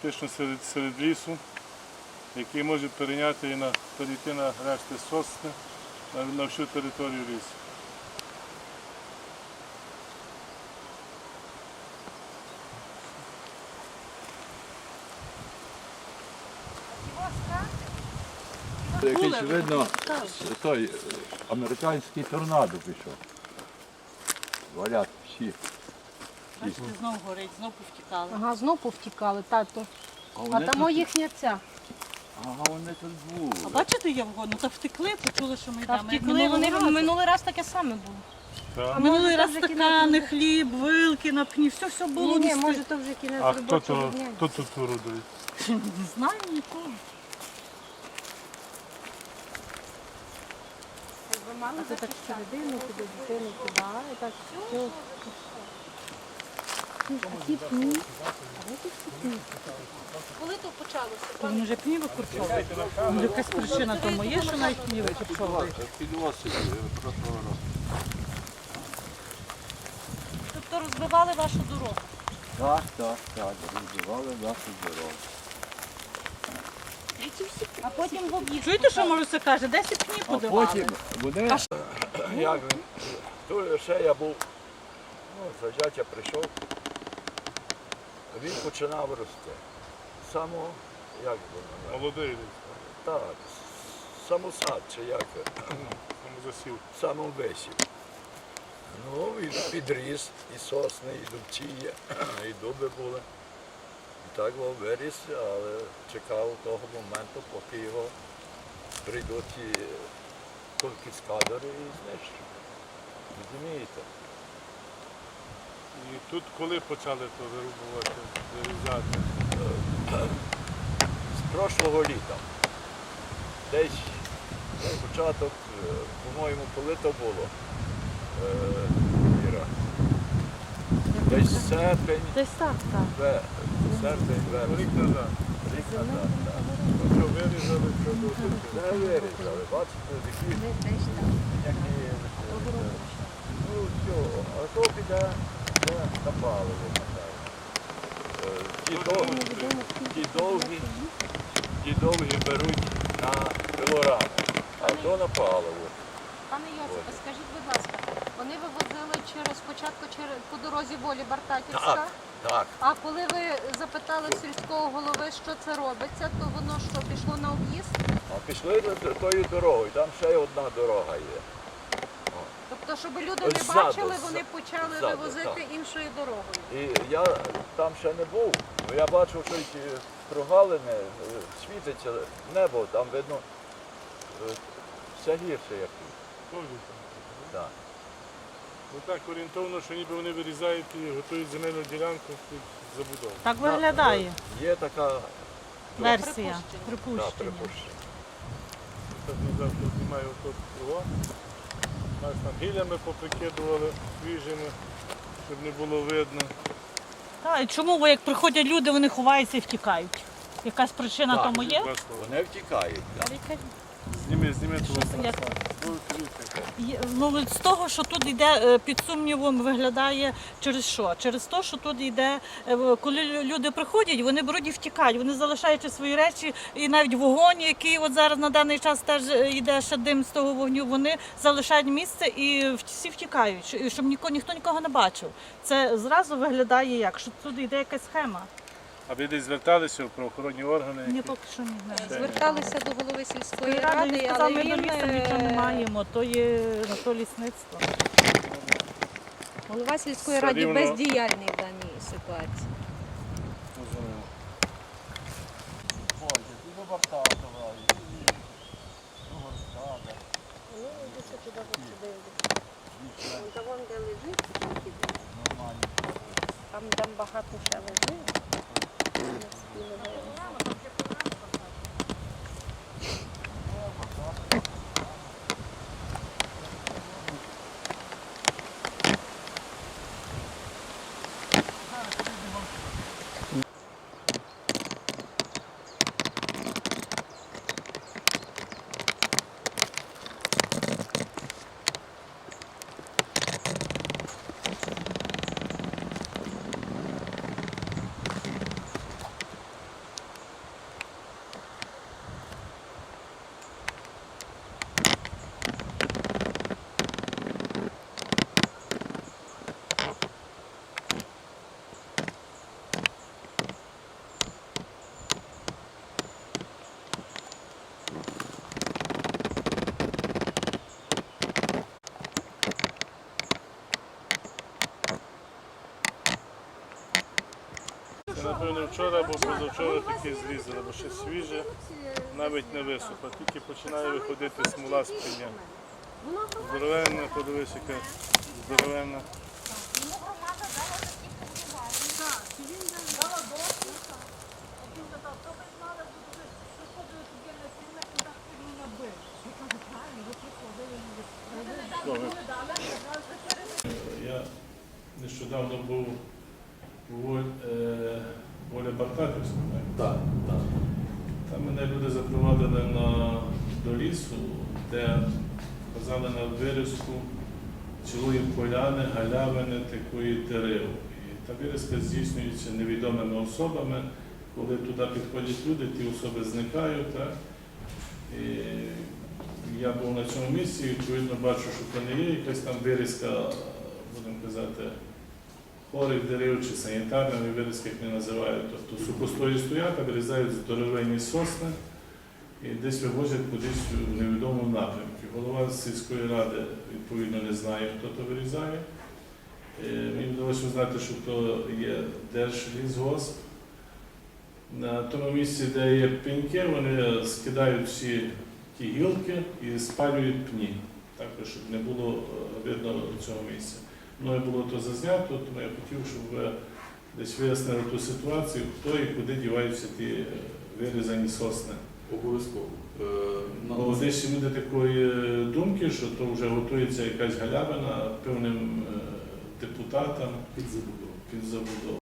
практично серед, серед лісу, який може перейняти і на, перейти на решти сосни на, на всю територію лісу. Якийсь видно, той е, американський торнадо пішов. Валять всі. Бачите, знову горить, знову повтікали. Ага, знов повтікали, тато. А А там тут, їхня ця. ага, вони тут були. А бачите, я вгодно, та втекли, почули, що ми йдемо. минулого вони разу. минулий раз таке саме було. Так. Минулий раз стакани, хліб, вилки на пні, все все було. Ні, ні, не може то вже кінець А робочого дня. хто тут орудує? Не знаю нікого. Ви мали це так середину, туди дитину кидали, так все. А ті пні? А де ті пні? Коли то почалося? Вони вже пні викорчовують. Може, якась причина тому є, що навіть пні викорчовують. Під осінь, прошлого року. Тобто розбивали вашу дорогу. Так, так, так, розбивали нашу дорогу. А потім в об'їзд. Чуєте, що може каже? Десять пні А подавали. потім вони, як то ще я був, ну, за прийшов, він починав рости. Само, як воно, Молодий ліс, так, самосад, чи як, там засів. самовисів. Ну, він підріс, і сосни, і дубчі, і дуби були. І так він виріс, але чекав того моменту, поки його прийдуть ті конфіскадори і знищать. Розумієте? Тут коли почали то вирубувати, вирізати? З прошлого літа. Десь початок, е, по-моєму, коли то було. Е, Десь серпень, Десь так, так. серпень, вересень. Рік назад. Рік назад, так. Що вирізали, що. Це вирізали, бачите, які, які ну все, а то піде це на паливо, напевно. Ті довгі, ті довгі, ті довгі беруть на кілограми, а то на паливо. Пане Йосипе, скажіть, будь ласка, вони вивозили через спочатку через по дорозі волі Бартаківська, Так, так. а коли ви запитали сільського голови, що це робиться, то воно що пішло на об'їзд? А пішли тою дорогою, там ще одна дорога є. Тобто, щоб люди не Ззаду, бачили, вони почали ззаду, вивозити так. іншою дорогою. І я там ще не був, але я бачив, що ці прогалини, е, світиться небо, там видно е, все гірше як тут. Так. Ну так орієнтовно, що ніби вони вирізають і готують земельну ділянку під забудову. Так виглядає Є така версія, да, припущення. припущення. Так не завжди знімаю тут. Нас там гілями поприкидували свіжими, щоб не було видно. Так, і чому бо як приходять люди, вони ховаються і втікають? Якась причина Так, тому є? Вони втікають. так. Зніми, зніми Що як? Ну. З того, що тут йде е, під сумнівом, виглядає через що? Через те, що тут йде, е, коли лю- люди приходять, вони беруть і втікають, вони залишаючи свої речі, і навіть вогонь, який от зараз на даний час теж е, йде ще дим з того вогню, вони залишають місце і всі втікають, щоб ніхто, ніхто нікого не бачив. Це зразу виглядає як, що тут йде якась схема. А ви десь зверталися в правоохоронні органи? Ні, поки що не знаю. Зверталися до голови сільської Ради, ради, але ми до він нічого не е, маємо, то є на то лісництво. голова сільської Все ради рівно- бездіяльний в даній ситуації. Там, там багато ще лежить. うん。Напевно, вчора або позавчора таке зрізали, бо ще свіже, навіть не висохло, тільки починає виходити смола з пеня. Здоровенна, подивись, яка здоровенна. Я нещодавно був Воль- е, Воля Бартаківська. Так, так. Там мене люди запровадили на, до лісу, де казали на вирізку цілої поляни, галявини, такої дерев. І та вирізка здійснюється невідомими особами. Коли туди підходять люди, ті особи зникають. Так? І я був на цьому місці, і відповідно бачу, що то не є якась там вирізка, будемо казати, хворих дерев санітарними вирізки, як не називають. Тобто сухостої стоять, а вирізають здоровенні сосни і десь вивозять кудись в невідомому напрямку. Голова сільської ради відповідно не знає, хто то вирізає. Е, Мені вдалося знати, що то є Держлісгосп. На тому місці, де є пеньки, вони скидають всі ті гілки і спалюють пні, також щоб не було е, видно цього місця. Мною було то зазнято, тому я хотів, щоб ви десь вияснили ту ситуацію, хто і куди діваються ті е, вирізані сосни. Обов'язково. Е, Бо десь люди такої думки, що то вже готується якась галявина певним е, депутатам під забудову.